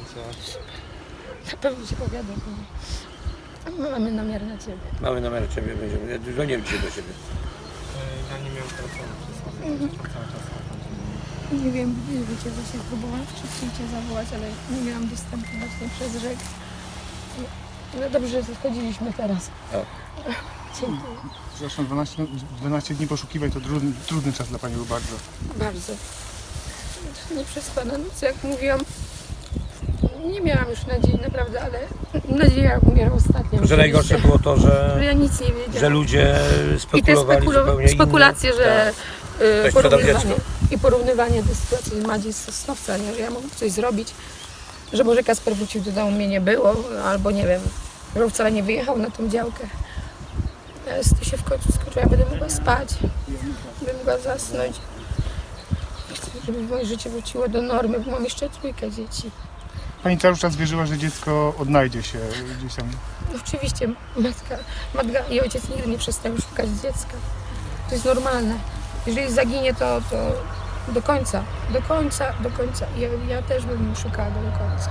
zdjęcia. Na pewno się powiadam. My mamy namiar na ciebie. Mamy numer ciebie, będziemy. Ja dzwonię dzisiaj do ciebie. E, Ja nie miałem telefonu przy sobie, cały czas na koncie. Nie wiem, wiecie, właśnie próbowałam wcześniej cię zawołać, ale nie miałam dostępu właśnie przez rzek. No dobrze, że schodziliśmy teraz. Tak. Dziękuję. Zresztą 12, 12 dni poszukiwań to trudny, trudny czas dla Pani był bardzo. Bardzo. Nie przespana noc, jak mówiłam. Nie miałam już nadziei, naprawdę, ale nadzieja umiera ostatnio. Że najgorsze było to, że, Że ja nic nie wiedziałam. że ludzie I te spekulowali spekulo- zupełnie spekulacje, inne. że y, Ktoś sprzedał porównywanie, dziecko. i porównywanie do sytuacji Madzi z Sosnowca, nie? że ja mogę coś zrobić, że może Kasper wrócił do domu, mnie nie było, albo nie wiem, że on wcale nie wyjechał na tą działkę. Ja to się w końcu skończyło, ja będę mogła spać, będę mogła zasnąć. Chcę, żeby moje życie wróciło do normy, bo mam jeszcze trójkę dzieci. Pani cały czas wierzyła, że dziecko odnajdzie się gdzieś tam. No Oczywiście matka, matka i ojciec nigdy nie przestają szukać dziecka. To jest normalne. Jeżeli zaginie, to, to do końca, do końca, do końca. Ja, ja też bym szukała go do końca.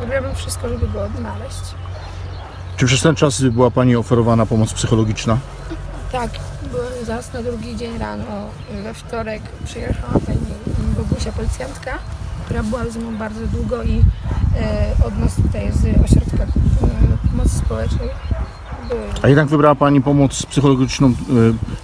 Robiłabym wszystko, żeby go odnaleźć. Czy przez ten czas była Pani oferowana pomoc psychologiczna? Tak, byłem zaraz na drugi dzień rano, we wtorek przyjechała pani Bogusia, policjantka, która była ze mną bardzo długo i e, od nas tutaj z ośrodka e, pomocy społecznej były A jednak wybrała Pani pomoc psychologiczną y,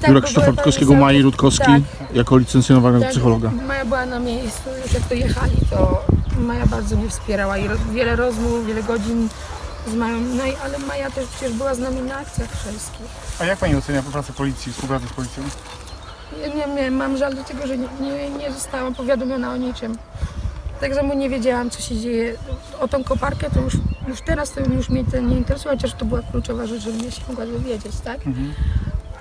Tak, bo Krzysztofa Rutkowskiego, Maji za- Rutkowski tak. jako licencjonowanego Tak, psychologa. Maja była na miejscu, już jak to jechali, to Maja bardzo mnie wspierała i roz, wiele rozmów, wiele godzin z Mają. No i ale Maja też przecież była z nami na akcjach wszystkich. A jak Pani ocenia pracę policji, współpracę z policją? Ja nie, nie, mam żal do tego, że nie, nie, nie zostałam powiadomiona o niczym. Tak samo nie wiedziałam, co się dzieje. O tą koparkę to już, już teraz to już mnie to nie interesuje, chociaż to była kluczowa rzecz, żebym ja się mogła dowiedzieć, tak?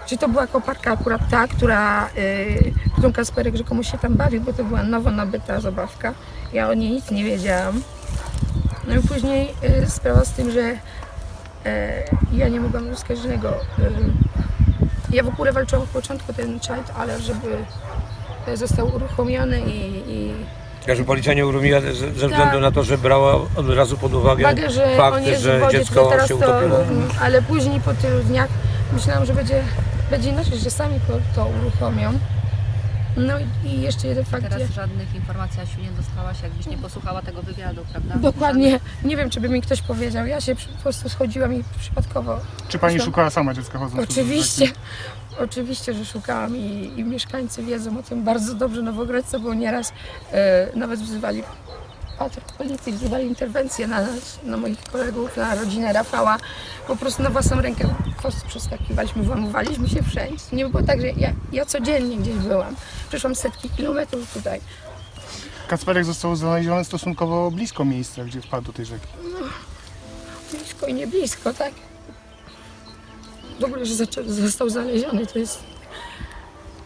Czy to była koparka akurat ta, która, yy, którą Kasperek rzekomo się tam bawił, bo to była nowo nabyta zabawka. Ja o niej nic nie wiedziałam. No i później yy, sprawa z tym, że yy, ja nie mogłam uzyskać żadnego. Yy, ja w ogóle walczyłam od początku ten child alert, żeby yy, został uruchomiony i, i Każdy policja nie uruchomiła ze, ze względu Tak. na to, że brała od razu pod uwagę, że on fakt, w że wodzie, dziecko tylko teraz się to, utopiło. ale później po tylu dniach myślałam, że będzie, będzie inaczej, że sami to, to uruchomią. No i, jeszcze jeden fakt, Teraz żadnych informacji Asiu nie dostałaś, jakbyś nie posłuchała tego wywiadu, prawda? dokładnie, nie wiem, czy by mi ktoś powiedział, ja się po prostu schodziłam i przypadkowo. Czy Pani Zresztą- szukała sama dziecka chodząc? po Oczywiście, oczywiście, że szukałam i, i mieszkańcy wiedzą o tym bardzo dobrze, Nowogrodzce, bo nieraz e, nawet wzywali patrol policji, wzywali interwencję na nas, na moich kolegów, na rodzinę Rafała. Po prostu na własną rękę prostu przeskakiwaliśmy, włamywaliśmy się wszędzie. Nie było tak, że ja, ja codziennie gdzieś byłam. Przeszłam setki kilometrów tutaj. Kacperek został znaleziony stosunkowo blisko miejsca, gdzie wpadł do tej rzeki. Blisko i nie blisko, tak? W ogóle, że został znaleziony, to jest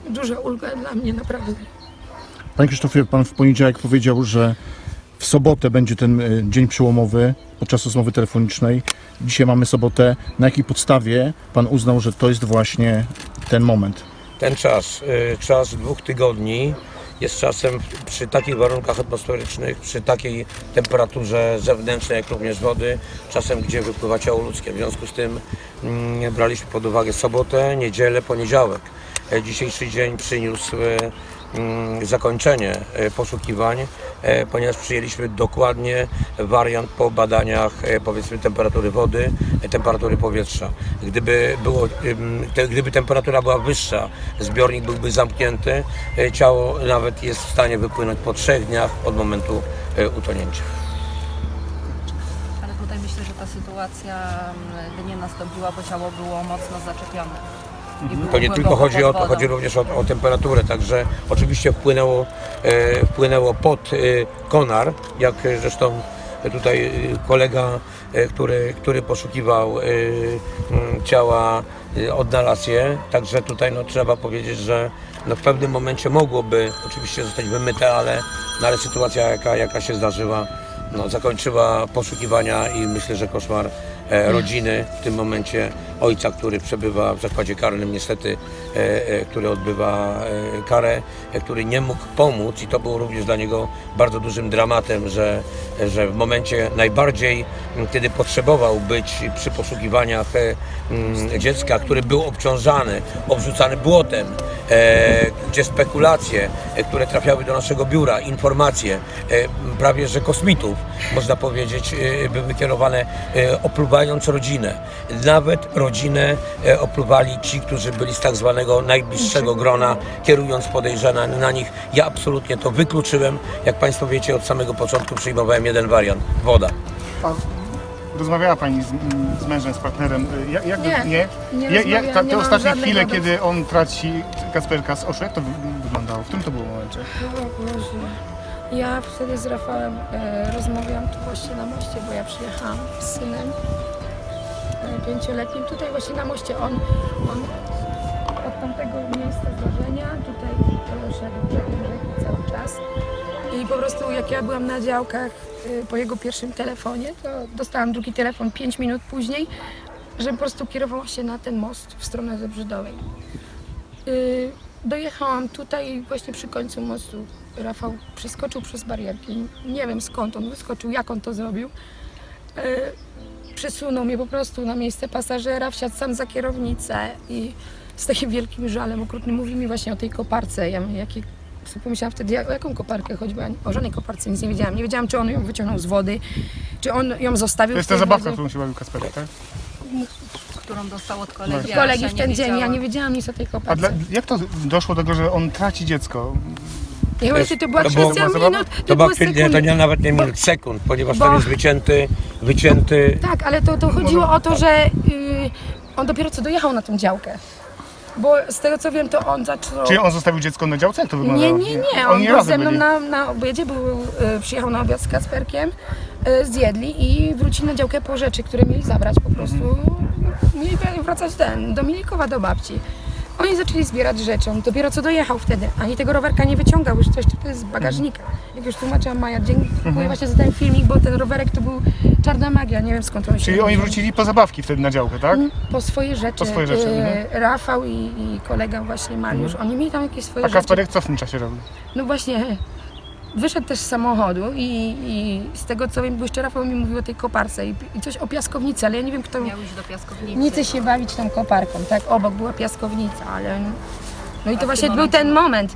duża ulga dla mnie, naprawdę. Panie Krzysztofie, Pan w poniedziałek powiedział, że w sobotę będzie ten y, dzień przełomowy podczas rozmowy telefonicznej. Dzisiaj mamy sobotę. Na jakiej podstawie Pan uznał, że to jest właśnie ten moment? Ten czas, y, czas dwóch tygodni jest czasem przy takich warunkach atmosferycznych, przy takiej temperaturze zewnętrznej, jak również wody, czasem gdzie wypływa ciało ludzkie. W związku z tym mm, braliśmy pod uwagę sobotę, niedzielę, poniedziałek. E, Dzisiejszy dzień przyniósł e, zakończenie e, poszukiwań, e, ponieważ przyjęliśmy dokładnie wariant po badaniach e, powiedzmy temperatury wody, temperatury powietrza. Gdyby, było, gdyby temperatura była wyższa, zbiornik byłby zamknięty, ciało nawet jest w stanie wypłynąć po trzech dniach od momentu utonięcia. Ale tutaj myślę, że ta sytuacja mm, nie nastąpiła, bo ciało było mocno zaczepione. Było To nie tylko chodzi o to, chodzi również o, o temperaturę, także oczywiście wpłynęło, e, wpłynęło pod e, konar, jak zresztą tutaj e, kolega, e, który, który poszukiwał e, m, ciała, e, odnalazł je, także tutaj no, trzeba powiedzieć, że no, w pewnym momencie mogłoby oczywiście zostać wymyte, ale, no, ale sytuacja jaka, jaka się zdarzyła no, zakończyła poszukiwania i myślę, że koszmar e, rodziny w tym momencie ojca, który przebywa w zakładzie karnym, niestety, e, e, który odbywa e, karę, który nie mógł pomóc i to było również dla niego bardzo dużym dramatem, że, że w momencie najbardziej, kiedy potrzebował być przy poszukiwaniach dziecka, który był obciążany, obrzucany błotem, gdzie spekulacje, które trafiały do naszego biura, informacje, prawie że kosmitów, można powiedzieć, były kierowane opluwając rodzinę. Nawet e, opluwali ci, którzy byli z tak zwanego najbliższego grona, kierując podejrzenia na nich. Ja absolutnie to wykluczyłem. Jak Państwo wiecie, od samego początku przyjmowałem jeden wariant. Woda. A rozmawiała Pani z, z mężem, z partnerem. Jak, jak, Nie, nie? nie Ja- ja- rozmawiałam, ta, nie te mam ostatnie żadnej chwile, kiedy on traci Kasperka z oczu, jak to wy- wyglądało? W którym to było momencie? O Boże. Ja wtedy z Rafałem e, rozmawiałam tu właśnie na moście, bo ja przyjechałam z synem e, pięcioletnim. Tutaj właśnie na moście on, on od tamtego miejsca zdarzenia tutaj szedł cały czas. I po prostu jak ja byłam na działkach e, po jego pierwszym telefonie, to dostałam drugi telefon 5 minut później, że po prostu kierowała się na ten most w stronę Zebrzydowej. Y, Dojechałam tutaj właśnie przy końcu mostu. Rafał przeskoczył przez barierki. Nie wiem skąd on wyskoczył, jak on to zrobił. Przesunął mnie po prostu na miejsce pasażera, wsiadł sam za kierownicę i z takim wielkim żalem okrutnym mówi mi właśnie o tej koparce. Ja mówię, jakie... sobie Pomyślałam wtedy, o jaką koparkę chodzi, bo ja o żadnej koparce nic nie wiedziałam. Nie wiedziałam, czy on ją wyciągnął z wody, czy on ją zostawił To jest ta zabawka, wodzie. którą się bawił Kasperek, tak? którą dostał od kolegi. Kolegi w ten dzień, ja nie wiedziałam nic o tej A koparce. dla, jak to doszło do tego, że on traci dziecko? Ja to była To było- minut, To, to, była chwila, sekundy. to nie, nawet nie minut, sekund, ponieważ Bo- tam jest wycięty, wycięty Tak, ale to, to chodziło o to, że y, on dopiero co dojechał na tą działkę. Bo z tego co wiem, to on zaczął... Czy on zostawił dziecko na działce? Jak to wyglądało? Nie, nie, nie. Oni On był ze razem mną byli. na, na obiedzie, był, y, przyjechał na obiad z Kasperkiem, y, zjedli i wrócili na działkę po rzeczy, które mieli zabrać po prostu. Mieli wracać ten, do Milikowa, do babci. Oni zaczęli zbierać rzeczy, on dopiero co dojechał wtedy, ani tego rowerka nie wyciągał, już coś tutaj z bagażnika. Jak już tłumaczyłam Maja, dziękuję właśnie za ten filmik, bo ten rowerek to był czarna magia, nie wiem skąd on się Czyli oni wrócili po zabawki wtedy na działkę, tak? Po swoje rzeczy. Po swoje rzeczy, e, mhm. Rafał i, i kolega właśnie Mariusz, oni mieli tam jakieś swoje A rzeczy. Kasperek co w tym czasie robił? No właśnie, wyszedł też z samochodu i, i z tego co wiem, bo jeszcze Rafał mi mówił o tej koparce i, i coś o piaskownicy, ale ja nie wiem kto Miał iść do piaskownicy. nie chce się bawić tą koparką, tak? Obok była piaskownica, ale... No i A to właśnie był ten moment.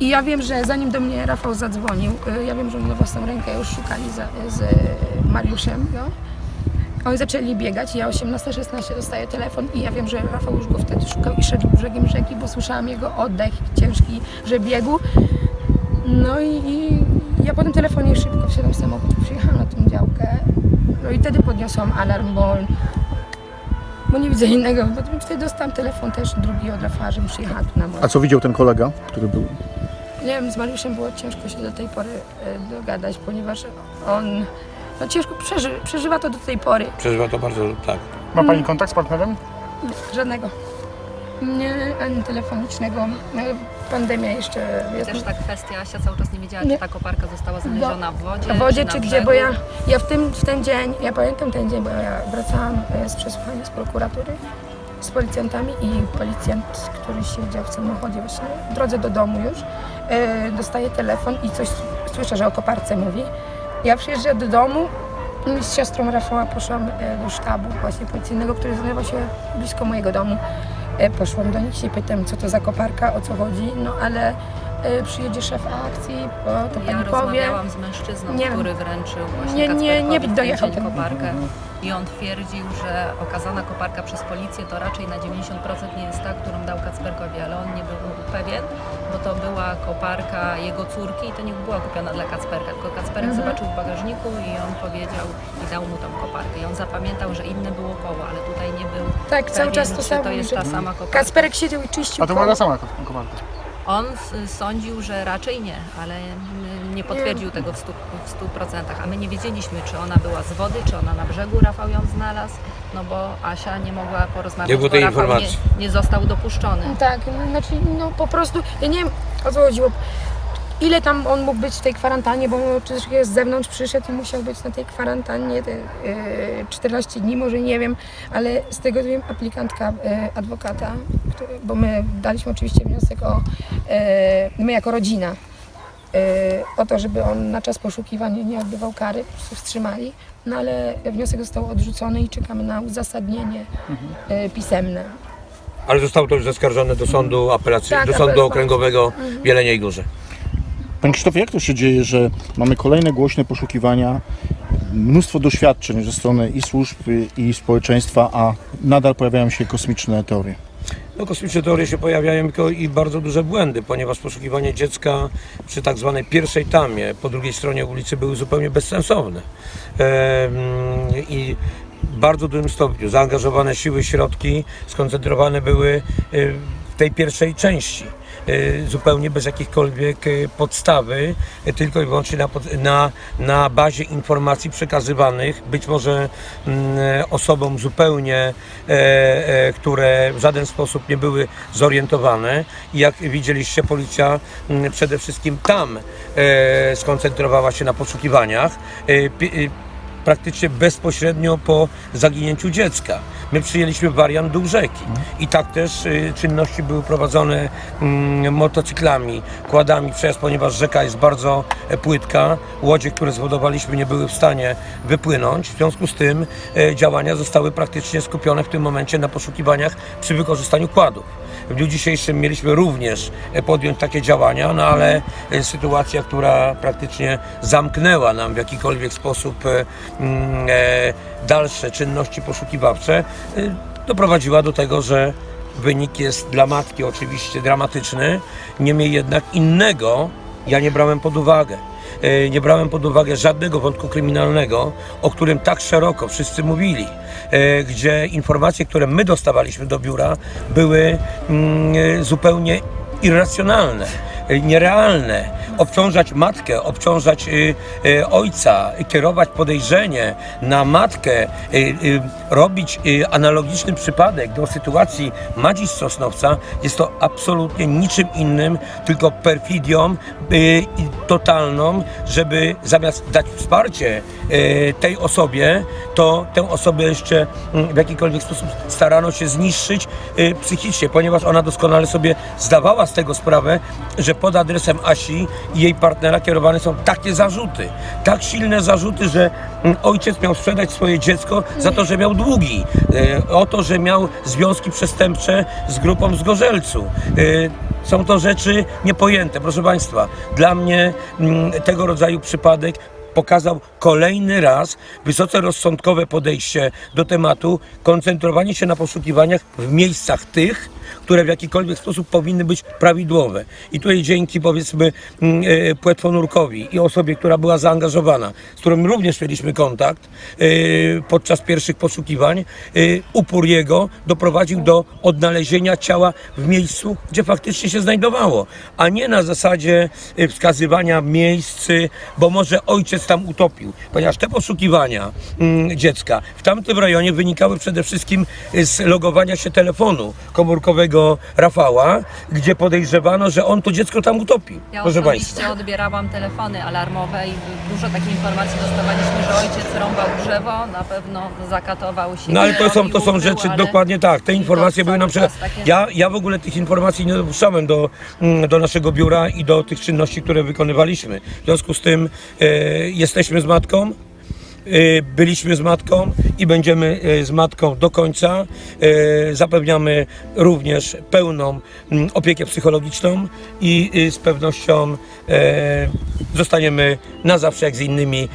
I ja wiem, że zanim do mnie Rafał zadzwonił, y, ja wiem, że oni na własną rękę już szukali za, z y, Mariuszem go. Oni zaczęli biegać i ja o 18.16 dostaję telefon i ja wiem, że Rafał już go wtedy szukał i szedł brzegiem rzeki, bo słyszałam jego oddech ciężki, że biegł. No i, i ja po tym telefonie szybko wsiadłam w samochód i przyjechałam na tą działkę. No i wtedy podniosłam alarm, bo, bo nie widzę innego. Bo wtedy dostałam telefon też drugi od Rafała, żebym przyjechała tu na A most. co widział ten kolega, który był? Nie wiem, z Mariuszem było ciężko się do tej pory e, dogadać, ponieważ on no ciężko przeży, przeżywa to do tej pory. przeżywa to bardzo, tak. Ma Pani kontakt z partnerem? Żadnego. Nie, ani telefonicznego. No, Pandemia jeszcze jest. Też ta kwestia, Asia cały czas nie wiedziała, Nie. czy ta koparka została znaleziona w wodzie, w wodzie na czy gdzie, bo ja, ja w, tym, w ten dzień, ja pamiętam ten dzień, bo ja wracałam e, z przesłuchania z prokuratury z policjantami i policjant, który siedział w samochodzie właśnie w drodze do domu już, e, dostaje telefon i coś słyszę, że o koparce mówi. Ja przyjeżdżam do domu i z siostrą Rafała poszłam e, do sztabu właśnie policyjnego, który znajdował się blisko mojego domu. E, Poszłam do nich i pytam, co to za koparka, o co chodzi, no ale przyjedzie szef akcji, bo to Ja pani powie. rozmawiałam z mężczyzną, Nie który wręczył właśnie Nie, nie, nie dojechał ten- koparkę i on twierdził, że okazana koparka przez policję to raczej na 90% nie jest ta, którą dał Kacperkowi, ale on nie był pewien, bo to była koparka jego córki i to nie była kupiona dla Kacperka, tylko Kacperek Mhm. zobaczył w bagażniku i on powiedział i dał mu tą koparkę i on zapamiętał, że inne było koło, ale tutaj nie był Tak, cały pewien, czas to czy samo. to jest ta sama koparka. Kasperek siedział i czyścił A to była ta sama koparka. On sądził, że raczej nie, ale nie potwierdził tego w 100%, w 100%. A my nie wiedzieliśmy, czy ona była z wody, czy ona na brzegu Rafał ją znalazł, no bo Asia nie mogła porozmawiać, Nie było bo tej Rafał nie, informacji. nie został dopuszczony. Tak, no, znaczy no po prostu, ja nie wiem o co chodziło. Ile tam on mógł być w tej kwarantannie, bo przecież jest z zewnątrz przyszedł i musiał być na tej kwarantannie te, e, 14 dni, może nie wiem, ale z tego wiem, aplikantka e, adwokata, który, bo my daliśmy oczywiście wniosek o, e, my jako rodzina, e, o to, żeby on na czas poszukiwania nie odbywał kary, po prostu wstrzymali, no ale wniosek został odrzucony i czekamy na uzasadnienie e, pisemne. Ale zostało to już zaskarżone do sądu apelacyjnego, Tak, do sądu apel- okręgowego w Jeleniej Górze. Panie Krzysztofie, jak to się dzieje, że mamy kolejne głośne poszukiwania, mnóstwo doświadczeń ze strony i służb, i społeczeństwa, a nadal pojawiają się kosmiczne teorie? No, kosmiczne teorie się pojawiają i bardzo duże błędy, ponieważ poszukiwanie dziecka przy tak zwanej pierwszej tamie po drugiej stronie ulicy były zupełnie bezsensowne. I bardzo dużym stopniu zaangażowane siły, środki skoncentrowane były w tej pierwszej części. Y, Zupełnie bez jakichkolwiek y, podstawy, y, tylko i wyłącznie na, na, na bazie informacji przekazywanych być może mm, osobom zupełnie, e, e, które w żaden sposób nie były zorientowane. I jak widzieliście, policja mm, przede wszystkim tam e, skoncentrowała się na poszukiwaniach. Praktycznie bezpośrednio po zaginięciu dziecka. My przyjęliśmy wariant dół rzeki i tak też y, czynności były prowadzone mm, motocyklami, kładami przejazd, ponieważ rzeka jest bardzo e, płytka. Łodzie, które zwodowaliśmy nie były w stanie wypłynąć. W związku z tym e, działania zostały praktycznie skupione w tym momencie na poszukiwaniach przy wykorzystaniu kładów. W dniu dzisiejszym mieliśmy również e, podjąć takie działania, no ale sytuacja, która praktycznie zamknęła nam w jakikolwiek sposób e, mm, e, dalsze czynności poszukiwawcze, e, doprowadziła do tego, że wynik jest dla matki oczywiście dramatyczny, niemniej jednak innego ja nie brałem pod uwagę. E, Nie brałem pod uwagę żadnego wątku kryminalnego, o którym tak szeroko wszyscy mówili, e, gdzie informacje, które my dostawaliśmy do biura, były mm, zupełnie irracjonalne, nierealne. Obciążać matkę, obciążać y, y, ojca, kierować podejrzenie na matkę, y, robić analogiczny przypadek do sytuacji Madzi Sosnowca, jest to absolutnie niczym innym, tylko perfidią totalną, żeby zamiast dać wsparcie tej osobie, to tę osobę jeszcze mm, w jakikolwiek sposób starano się zniszczyć psychicznie, ponieważ ona doskonale sobie zdawała tego sprawę, że pod adresem Asi i jej partnera kierowane są takie zarzuty, tak silne zarzuty, że mm, ojciec miał sprzedać swoje dziecko za to, że miał długi, y, o to, że miał związki przestępcze z grupą z Gorzelcu. Y, Są to rzeczy niepojęte, proszę Państwa. Dla mnie mm, tego rodzaju przypadek pokazał kolejny raz wysoce rozsądkowe podejście do tematu, koncentrowanie się na poszukiwaniach w miejscach tych, które w jakikolwiek sposób powinny być prawidłowe. I tutaj dzięki powiedzmy mm, e, płetwonurkowi i osobie, która była zaangażowana, z którą również mieliśmy kontakt e, podczas pierwszych poszukiwań, e, upór jego doprowadził do odnalezienia ciała w miejscu, gdzie faktycznie się znajdowało, a nie na zasadzie wskazywania miejsc, bo może ojciec tam utopił, ponieważ te poszukiwania mm, dziecka w tamtym rejonie wynikały przede wszystkim z logowania się telefonu komórkowego Rafała, gdzie podejrzewano, że on to dziecko tam utopi. Ja proszę osobiście Państwa. odbierałam telefony alarmowe i dużo takich informacji dostawaliśmy, że ojciec rąbał drzewo, na pewno zakatował się. No ale to są, to są rzeczy ale dokładnie tak. Te informacje były nam przed... takie- ja, ja w ogóle tych informacji nie dopuszczałem do, mm, do naszego biura i do tych czynności, które wykonywaliśmy. W związku z tym e, jesteśmy z matką. e, Byliśmy z matką i będziemy e, z matką do końca. E, Zapewniamy również pełną mm, opiekę psychologiczną i z pewnością zostaniemy na zawsze jak z innymi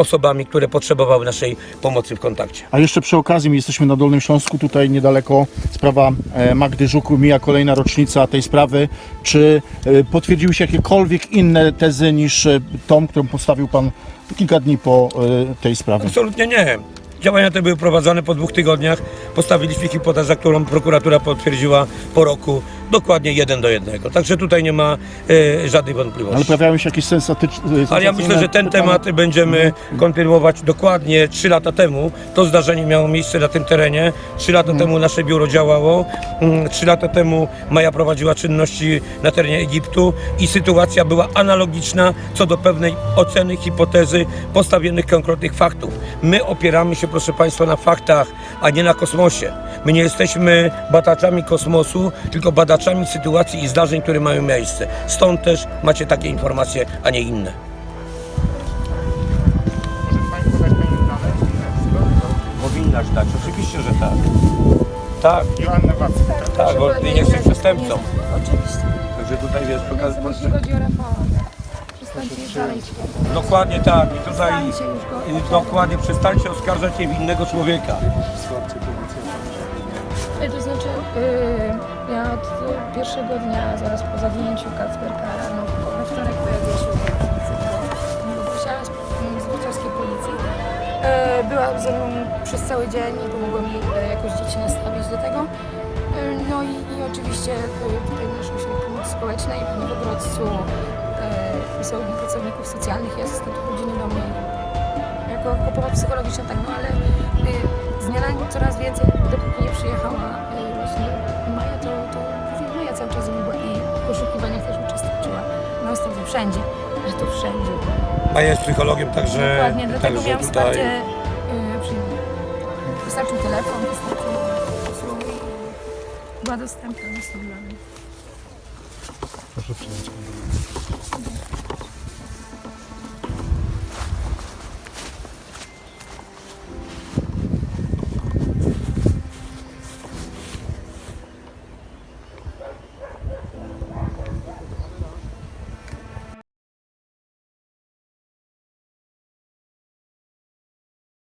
osobami, które potrzebowały naszej pomocy w kontakcie. A jeszcze przy okazji, my jesteśmy na Dolnym Śląsku, tutaj niedaleko sprawa e, Magdy Żuku, mija kolejna rocznica tej sprawy. Czy e, potwierdziły się jakiekolwiek inne tezy niż e, tą, którą postawił Pan kilka dni po tej sprawie? Absolutnie nie. Działania te były prowadzone po dwóch tygodniach. Postawiliśmy hipotezę, którą prokuratura potwierdziła po roku, dokładnie jeden do jednego. Także tutaj nie ma e, żadnej wątpliwości. Ale pojawiają się jakieś sensatyczne... Ale ja myślę, że ten temat będziemy kontynuować dokładnie 3 lata temu. To zdarzenie miało miejsce na tym terenie. 3 lata temu nasze biuro działało. 3 lata temu Maja prowadziła czynności na terenie Egiptu i sytuacja była analogiczna co do pewnej oceny, hipotezy, postawionych konkretnych faktów. My opieramy się, proszę Państwa, na faktach, a nie na kosmosie. My nie jesteśmy badaczami kosmosu, tylko badaczami sytuacji i zdarzeń, które mają miejsce. Stąd też macie takie informacje, a nie inne. Dane? Powinnaś dać, oczywiście, że tak. Tak, Joannę Wacek, tak? tak, bo ty nie jesteś przestępcą. Oczywiście. Także tutaj wiesz, pokaz... Jeśli chodzi o Rafała, Dokładnie tak. I tutaj i dokładnie przestańcie oskarżać niewinnego człowieka. To znaczy, yy, ja od y, pierwszego dnia, zaraz po zawinięciu Kacperka, no, we wtorek pojawiła się Bogusia z, z wrocławskiej policji. E, była ze mną przez cały dzień i pomogła mi e, jakoś dzieci nastawić do tego. E, no i, i oczywiście e, tutaj nasz ośrodek pomocy społecznej w Nowogrodcu są pracowników socjalnych i asystentów rodziny do mnie jako, pomoc psychologiczna, tak, no ale y, z dnia na dzień coraz więcej, dopóki nie przyjechała y, właśnie Maja, to, to później Maja cały czas była i w poszukiwaniach też uczestniczyła. No ostatnio wszędzie, ale to wszędzie. Maja jest psychologiem, także, Dokładnie, dlatego także miałam tutaj... wsparcie y, przyjmowane. Wystarczył telefon, wystarczył usługi i była dostępna na dla mnie. Proszę przyjąć.